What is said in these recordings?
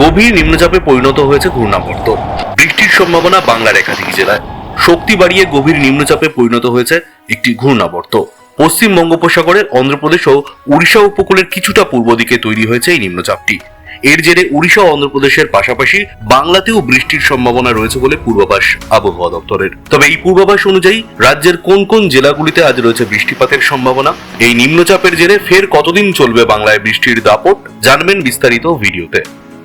গভীর নিম্নচাপে পরিণত হয়েছে ঘূর্ণাবর্ত। বৃষ্টির সম্ভাবনা বাংলার একাধিক জেলায়। শক্তি বাড়িয়ে গভীর নিম্নচাপে পরিণত হয়েছে একটি ঘূর্ণাবর্ত। পশ্চিম বঙ্গোপসাগরের অন্ধ্রপ্রদেশ ও উড়িষ্যা উপকূলের কিছুটা পূর্ব দিকে তৈরি হয়েছে এই নিম্নচাপটি। এর জেরে উড়িষ্যা ও অন্ধ্রপ্রদেশের পাশাপাশি বাংলাতেও বৃষ্টির সম্ভাবনা রয়েছে বলে পূর্বাভাস আবহাওয়া দপ্তরের। তবে এই পূর্বাভাস অনুযায়ী রাজ্যের কোন কোন জেলাগুলিতে আজ রয়েছে বৃষ্টিপাতের সম্ভাবনা? এই নিম্নচাপের জেরে ফের কতদিন চলবে বাংলায় বৃষ্টির দাপট? জানবেন বিস্তারিত ভিডিওতে।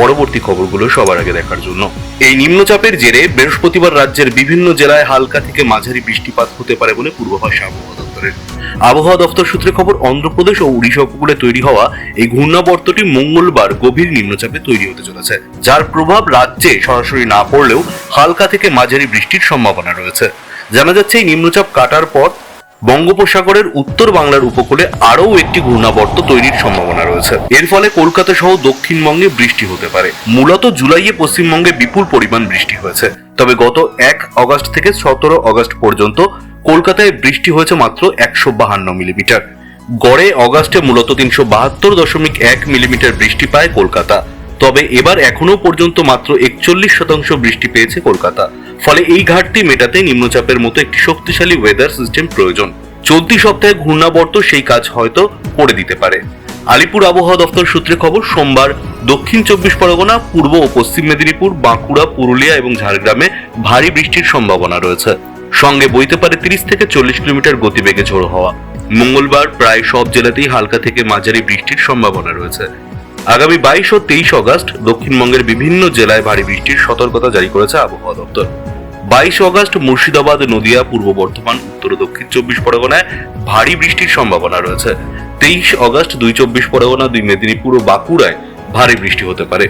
পরবর্তী খবরগুলো সবার আগে দেখার জন্য। এই নিম্নচাপের জেরে বৃহস্পতিবার রাজ্যের বিভিন্ন জেলায় হালকা থেকে মাঝারি বৃষ্টিপাত হতে পারে বলে পূর্বাভাস আবহাওয়া দপ্তরের। আবহাওয়া দপ্তর সূত্রে খবর, অন্ধ্রপ্রদেশ ও উড়িষ্যা উপকূলে তৈরি হওয়া এই ঘূর্ণাবর্তটি মঙ্গলবার গভীর নিম্নচাপে তৈরি হতে চলেছে, যার প্রভাব রাজ্যে সরাসরি না পড়লেও হালকা থেকে মাঝারি বৃষ্টির সম্ভাবনা রয়েছে। জানা যাচ্ছে, এই নিম্নচাপ কাটার পর বঙ্গোপসাগরের উত্তর বাংলার উপকূলে আরও একটি ঘূর্ণাবর্ত তৈরির সম্ভাবনা রয়েছে। এর ফলে কলকাতা সহ দক্ষিণবঙ্গে বৃষ্টি হতে পারে। মূলত জুলাইয়ে পশ্চিমবঙ্গে বিপুল পরিমাণ বৃষ্টি হয়েছে। তবে গত এক অগস্ট থেকে সতেরো অগস্ট পর্যন্ত কলকাতায় বৃষ্টি হয়েছে মাত্র একশো বাহান্ন মিলিমিটার। গড়ে অগাস্টে মূলত তিনশো বাহাত্তর দশমিক এক মিলিমিটার বৃষ্টি পায় কলকাতা। তবে এবার এখনও পর্যন্ত মাত্র একচল্লিশ শতাংশ বৃষ্টি পেয়েছে কলকাতা। ফলে এই ঘাটতি মেটাতে নিম্নচাপের মতো একটি শক্তিশালী ওয়েদার সিস্টেম প্রয়োজন। চলতি সপ্তাহে ঘূর্ণাবর্ত সেই কাজ হয়তো করে দিতে পারে। আলিপুর আবহাওয়া দপ্তর সূত্রে খবর, সোমবার দক্ষিণ চব্বিশ পরগনা, পূর্ব ও পশ্চিম মেদিনীপুর, বাঁকুড়া, পুরুলিয়া এবং ঝাড়গ্রামে ভারী বৃষ্টির সম্ভাবনা রয়েছে। সঙ্গে বইতে পারে তিরিশ থেকে চল্লিশ কিলোমিটার গতিবেগে ঝোড়ো হওয়া। মঙ্গলবার প্রায় সব জেলাতেই হালকা থেকে মাঝারি বৃষ্টির সম্ভাবনা রয়েছে। আগামী বাইশ ও তেইশ অগস্ট দক্ষিণবঙ্গের বিভিন্ন জেলায় ভারী বৃষ্টির সতর্কতা জারি করেছে আবহাওয়া দপ্তর। বাইশ অগস্ট মুর্শিদাবাদ, নদিয়া, পূর্ব বর্ধমান, উত্তর দক্ষিণ চব্বিশ পরগনায় ভারী বৃষ্টির সম্ভাবনা রয়েছে। তেইশ অগস্ট দুই চব্বিশ পরগনা, দুই মেদিনীপুর ও বাঁকুড়ায় ভারী বৃষ্টি হতে পারে।